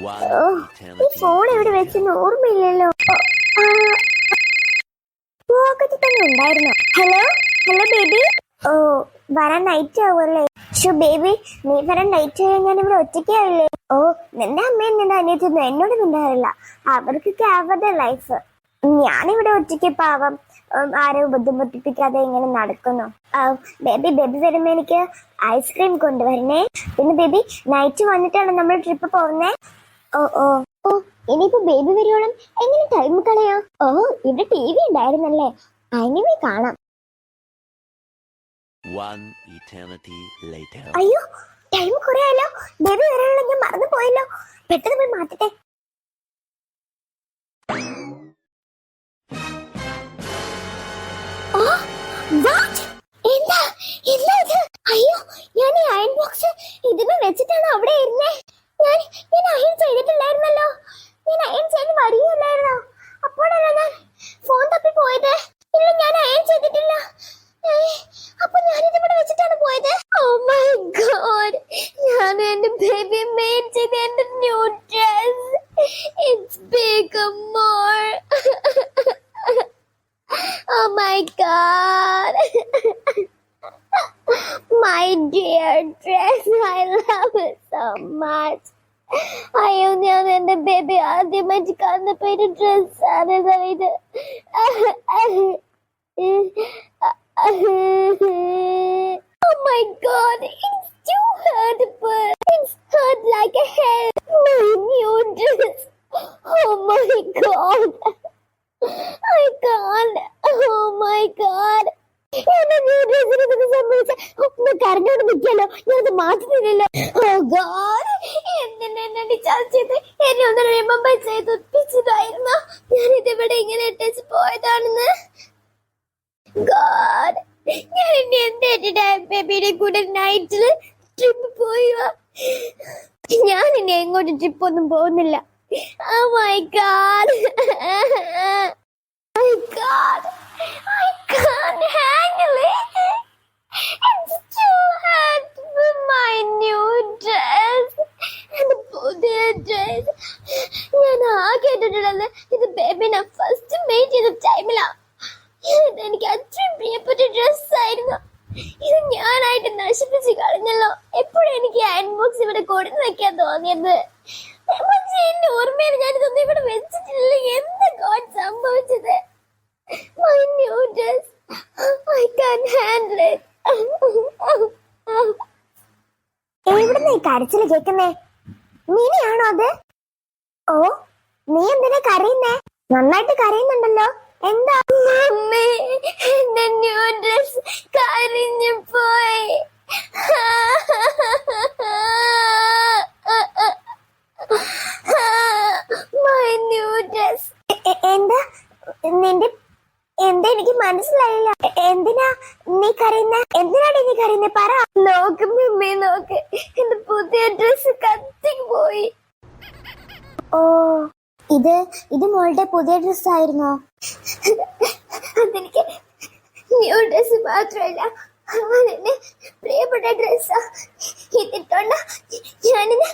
ഈ ഫോൺ എവിടെ വെച്ചെന്ന് ഓർമ്മയില്ലല്ലോ. പോക്കറ്റിൽ തന്നെ ഉണ്ടായിരുന്നു? ഹലോ? Hello baby? ഓ വരാൻ നൈറ്റ് ആവുമല്ലേ? ഷോ ബേബി നീ വരാൻ നൈറ്റ് ആയാൽ ഞാൻ ഇവിടെ ഒറ്റയ്ക്കാവില്ലേ ഓ നിന്റെ അമ്മയും നിന്റെ അനിയത്തൊന്നും എന്നോട് മിണ്ടാറില്ല. അവർക്കൊക്കെ അവരുടെ ലൈഫ് ഞാനിവിടെ ഒറ്റയ്ക്ക് പാവം. ആരും ബുദ്ധിമുട്ടിപ്പിക്കാതെ ഇങ്ങനെ നടക്കുന്നു. ബേബി ബേബി വരുമ്പോ എനിക്ക് ഐസ്ക്രീം കൊണ്ടുവരണേ. പിന്നെ ബേബി നൈറ്റ് വന്നിട്ടാണ് നമ്മൾ ട്രിപ്പ് പോകുന്നേ? ഓ ഓ. ഓ ഇനിയിപ്പോ ബേബി വരുവോളം എങ്ങനെ ടൈം കളയാ? ഓ ഇവിടെ ടി വി ഉണ്ടായിരുന്നല്ലേ അനിമി കാണാം. അയ്യോ ടൈം കുറെ ആയല്ലോ. ബേബി വരാനുള്ള ഞാൻ മറന്നു പോയല്ലോ പെട്ടെന്ന് പോയി മാറ്റട്ടെ. Oh my god. my dear dress. I love it so much. അയ്യോ ഞാൻ എന്റെ ബേബി ആദ്യമായിട്ട് കാണുന്നപ്പോ ഒരു ഡ്രസ്സാണ് ഇത് Oh my god, it's too hurtful. It's hurt like a hell. My new dress. Oh my god. I can't. Oh my god. എന്റെ new dressന് ഇതൊക്കെ സംഭവിച്ച ഒന്ന് കരഞ്ഞോണ്ട് നിൽക്കല്ലോ ഞാനത് മാറ്റുന്നില്ലല്ലോ. ഓ ഗോഡ് എന്തിനെ എന്നെ ചതിച്ചത് എന്നെ ഒന്ന് റിമെമ്പർ ചെയ്ത് ഒപ്പിച്ചതായിരുന്നു ഞാൻ ഇതിവിടെ ഇങ്ങനെ ഇട്ടേച്ച് പോയതാണെന്ന്. ഗോഡ് ഞാൻ ഇനി എന്റെ ബേബിയുടെ കൂടെ നൈറ്റിൽ ട്രിപ്പ് പോയുക ഞാൻ ഇനി എങ്ങോട്ട് ട്രിപ്പ് ഒന്നും പോകുന്നില്ല. Oh my god. my god. Can't handle it. It's too hard for my new dress. And പുതിയ dress. ഞാൻ ആകെ ഇട്ടിട്ടുള്ളത് ഇത് ബേബിനെ ഫസ്റ്റ് മെയിൻ ചെയ്ത ടൈമിലാണ് ഇത് എനിക്ക് അത്രയും പ്രിയപ്പെട്ട ഡ്രസ്സ് ആയിരുന്നു ഇത് ഞാനായിട്ട് നശിപ്പിച്ച് കളഞ്ഞല്ലോ എപ്പോഴും എനിക്ക് ഹാൻഡ് ബോക്സ് ഇവിടെ കൊടുത്തു വെക്കാൻ തോന്നിയത്. പക്ഷേ എന്റെ ഓർമ്മയിൽ ഞാൻ ഇതൊന്നും ഇവിടെ വെച്ചിട്ടില്ല. എന്താ ഗോഡ് സംഭവിച്ചത്? My noodles. I can't handle it. എവിടുന്ന് ഈ കരച്ചിൽ കേക്കുന്നേ? മിനിയാണോ അത്? ഓ നീ എന്തിനാ കരയുന്നേ? നന്നായിട്ട് കരയുന്നുണ്ടല്ലോ. എന്താ? മമ്മി എന്റെ ന്യൂ ഡ്രസ് കരിഞ്ഞു പോയി. മൈ ന്യൂ ഡ്രസ് എന്താ? നിന്റെ എന്താ എനിക്ക് മനസ്സിലായില്ല. എന്തിനാ നീ കരയുന്ന? എന്തിനാണ് നീ കരയുന്ന? പറ. നോക്ക് മമ്മി നോക്ക്. എന്റെ പുതിയ ഡ്രസ് കത്തി പോയി. ഓ ഇത് ഇത് മോളുടെ പുതിയ ഡ്രസ് ആയിരുന്നോ? അതെനിക്ക് ന്യൂ ഡ്രസ് മാത്രമല്ല അതെന്നെ പ്രിയപ്പെട്ട ഡ്രസ്സാ ഇതിട്ടോണ്ട ഞാനിന്ന്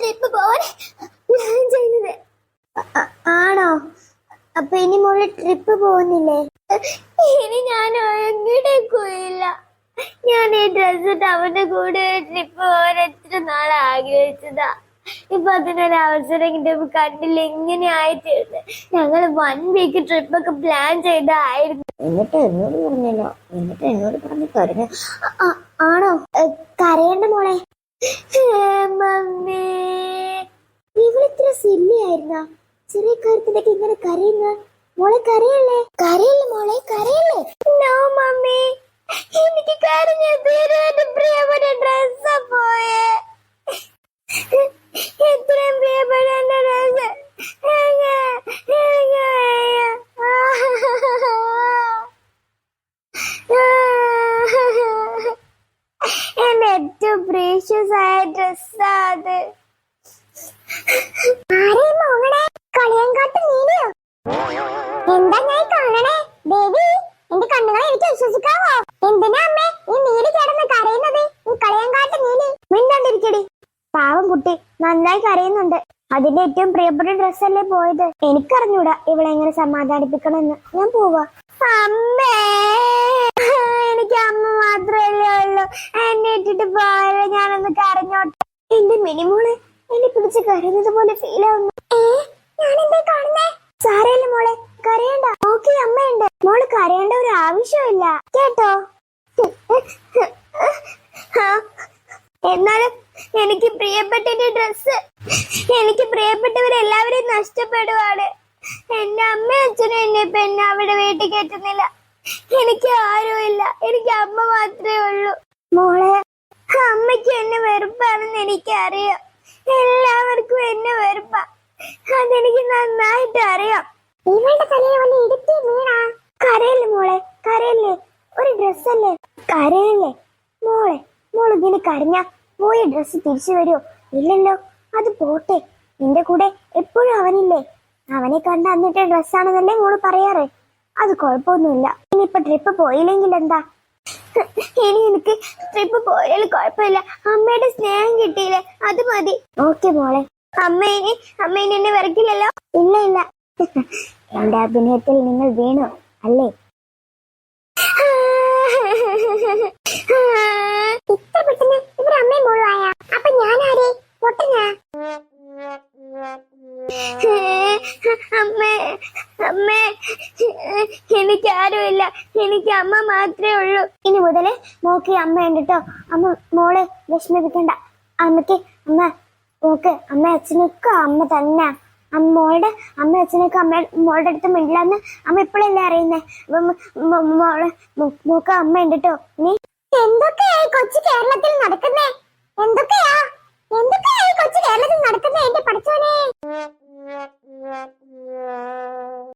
ട്രിപ്പ് പോവാൻ പ്ലാൻ ചെയ്തത് അ- അ- ആണോ അപ്പൊ ഇനി മോൾ ട്രിപ്പ് പോകുന്നില്ലേ? ഇനി ഞാൻ എങ്ങോട്ടേക്കില്ല ഞാൻ ഈ ഡ്രസ് അവന്റെ കൂടെ ട്രിപ്പ് പോകാൻ എത്ര നാൾ ആഗ്രഹിച്ചതാ. ഇപ്പൊ അതിനൊരു അവസരം കിട്ടിയപ്പോ കണ്ടില്ല ഇങ്ങനെ ആയിട്ടുണ്ട് ഞങ്ങൾ വൺ വീക്ക് ട്രിപ്പ് ഒക്കെ പ്ലാൻ ചെയ്തായിരുന്നു. എന്നിട്ട് എന്നോട് പറഞ്ഞല്ലോ. എന്നിട്ട് എന്നോട് പറഞ്ഞ് കരഞ്ഞു. ആണോ? കരയണ്ട മോളെ. മമ്മി. ഇവളിത്ര സില്ലി ആയിരുന്ന? ചെറിയ കാര്യത്തിനൊക്കെ ഇങ്ങനെ കരയുന്ന? മോളെ കരയല്ലേ? കരയല്ലേ മോളെ? കരയല്ലേ? No mummy. എനിക്ക് കരഞ്ഞ തീരെ എന്റെ പ്രിയപ്പെട്ട ഡ്രസ്സാ പോയേ എത്രയും പ്രിയപ്പെട്ട എന്റെ ഡ്രസ് എന്റെ ഏറ്റവും പ്രീഷ്യസ് ആയ ഡ്രസ്സാ അത് ആരെയും മോങ്ങണേ കളിയങ്കാട്ട് നീലിയോ എന്താ ഞാൻ കാണണേ ബേബി എന്റെ എനിക്ക് എന്തിനാ അമ്മേ ഈ നീലി കിടന്ന് കരയുന്നത്? ഈ കളിയങ്കാട്ട് നീലി. മിണ്ടാണ്ടിരിക്കടി. പാവം കുട്ടി നന്നായി കരയുന്നുണ്ട്. അതിന്റെ ഏറ്റവും പ്രിയപ്പെട്ട ഡ്രസ്സല്ലേ പോയത്? എനിക്കറിഞ്ഞൂടാ ഇവളെ എങ്ങനെ സമാധാനിപ്പിക്കണമെന്ന്. ഞാൻ പോവാ. അമ്മേ! എനിക്ക് അമ്മ മാത്രമല്ലേ ഉള്ളൂ. എന്നെ ഇട്ടിട്ട് പോയാലോ ഞാനൊന്ന് കരഞ്ഞോട്ടെ. എന്റെ മിനിമോൾ എന്നെ പിടിച്ച് കരയുന്നത് പോലെ ഫീൽ ആവുന്നു. ഏ? എന്താ കാണുന്നേ? സാരല്ല മോളെ കരയണ്ട ഓക്കെ അമ്മയുണ്ട് മോൾ കരയേണ്ട ഒരു ആവശ്യമില്ല കേട്ടോ ആ, എന്നാലും എനിക്ക് പ്രിയപ്പെട്ട എന്റെ ഡ്രസ്സ് എനിക്ക് പ്രിയപ്പെട്ടവരെല്ലാവരെയും നഷ്ടപ്പെടുവാണ്. എന്റെ അമ്മയും അച്ഛനും എന്നെ ഇപ്പൊ എന്നെ അവിടെ വീട്ടിൽ കയറ്റുന്നില്ല. എനിക്ക് ആരുമില്ല എനിക്ക് അമ്മ മാത്രമേ ഉള്ളൂ. മോളെ അമ്മയ്ക്ക് എന്നെ വെറുപ്പാണെന്ന് എനിക്കറിയാം. എല്ലാവർക്കും എന്നെ വെറുപ്പാ. അതെനിക്ക് നന്നായിട്ട് അറിയാം. ഇവളുടെ തലയിൽ വല്ല ഇടുത്തി വീണാ കരയല്ലേ മോളെ? കരയല്ലേ? ഒരു ഡ്രസ്സല്ലേ കരയല്ലേ? മോളെ മോൾ കരഞ്ഞാ കരഞ്ഞ പോയ ഡ്രസ്സ് തിരിച്ചു വരുമോ ഇല്ലല്ലോ. അത് പോട്ടെ. നിന്റെ കൂടെ എപ്പോഴും അവനില്ലേ? അവനെ കണ്ട അന്നിട്ട് ഡ്രസ്സാണെന്നല്ലേ മോൾ പറയാറ്. അത് കുഴപ്പമൊന്നുമില്ല. ഇനിയിപ്പൊ ട്രിപ്പ് പോയില്ലെങ്കിൽ എന്താ? ഇനി എനിക്ക് ട്രിപ്പ് പോയാലും കുഴപ്പമില്ല. അമ്മയുടെ സ്നേഹം കിട്ടിയില്ലേ? അത് മതി. ഓക്കെ മോളെ. അമ്മ ഇനി ഇനി എന്നെ വിറക്കില്ലല്ലോ ഇല്ല ഇല്ല. എന്റെ അഭിനയത്തിൽ നിങ്ങൾ വീണു? അല്ലേ? അമ്മ മാത്രമേ ഉള്ളൂ. ഇനി മുതൽ മോക്ക് അമ്മ കേട്ടോ അമ്മ മോളെ വിഷമിപ്പിക്കണ്ട. അമ്മയ്ക്ക് അമ്മ മോക്ക് അമ്മ അച്ഛനൊക്കെ അമ്മ തന്നെ. മോളുടെ അമ്മ അച്ഛനൊക്കെ അമ്മ മോളുടെ അടുത്ത് മിണ്ടില്ലാന്ന് അമ്മ ഇപ്പോഴല്ലേ അറിയുന്നേ? മോൾ മോക്ക് അമ്മ ഉണ്ട് നീ എന്തൊക്കെയായി കൊച്ചു കേരളത്തിൽ നടക്കുന്നേ? എന്തൊക്കെയാ? എന്തൊക്കെയായി കൊച്ചു കേരളത്തിൽ നടക്കുന്നേ എന്റെ പഠിച്ചോനെ?